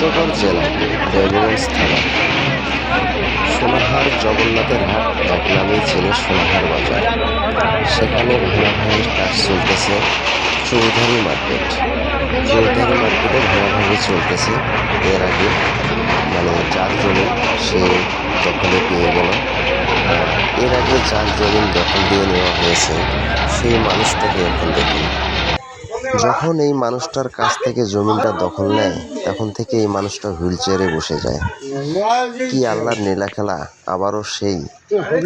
পঞ্চগড় জেলা, দেবগঞ্জ থানা। সোনাহার জগন্নাথের হাট এক নামেই ছিল সোনাহার বাজার। সেখানে ভাঙাভাঙির কাজ চলতেছে চৌধুরী মার্কেট। চৌধুরী মার্কেটে ভাঙাভাঙি চলতেছে। এর আগে মানে যার জমি সে দখলে পেয়ে গেল। এর আগে যার জমি দখল দিয়ে নেওয়া হয়েছে, সেই মানুষটাকে এখন দেখুন। যখন এই মানুষটার কাছ থেকে জমিটা দখল নেয় তখন থেকে এই মানুষটা হুইল চেয়ারে বসে যায়। কি আল্লাহর নীলা খেলা, আবারও সেই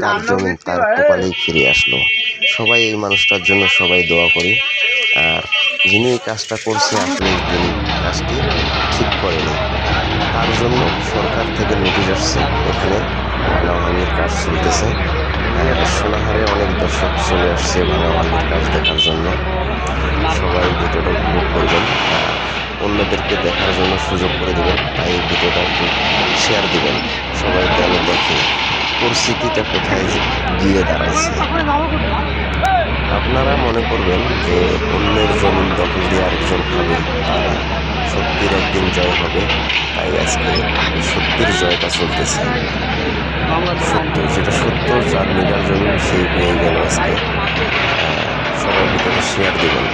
তার জমি, তার কপালেই ফিরে আসলো। সবাই এই মানুষটার জন্য সবাই দোয়া করি। আর যিনি এই কাজটা করছে, আসলে তিনি কাজটি ঠিক করেনি। তার জন্য সরকার থেকে নোটিশ আসছে এখানে ভাঙাভাঙির কাজ চলতেছে। সোনাহারে অনেক দর্শক চলে আসছে ভাঙাভাঙির কাজ দেখার জন্য। সবাই ভিডিওটা উপভোগ করবেন। অন্যদেরকে দেখার জন্য সুযোগ করে দেবেন, তাই এই একটু শেয়ার দিবেন। সবাই যেন দেখে? পরিস্থিতিটা কোথায় গিয়ে দাঁড়াইছে? আপনারা মনে করবেন যে অন্যের জমিন দখল দিয়ে আরেকজন খাবে তা না। সত্যির একদিন জয় হবে, তাই আজকে সত্যির জয়টা চলতেছে। সত্য, যেটা সত্য, যার নিগার জমিন সেই পেয়ে গেল আজকে। সবাই ভিতরে শেয়ার দেবেন।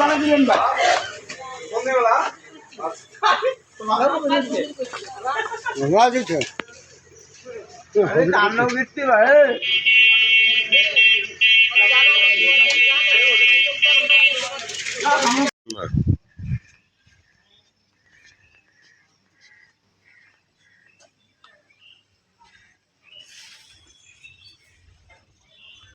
জানা দিলেন ভাই। সন্ধ্যেবেলা? ভাই।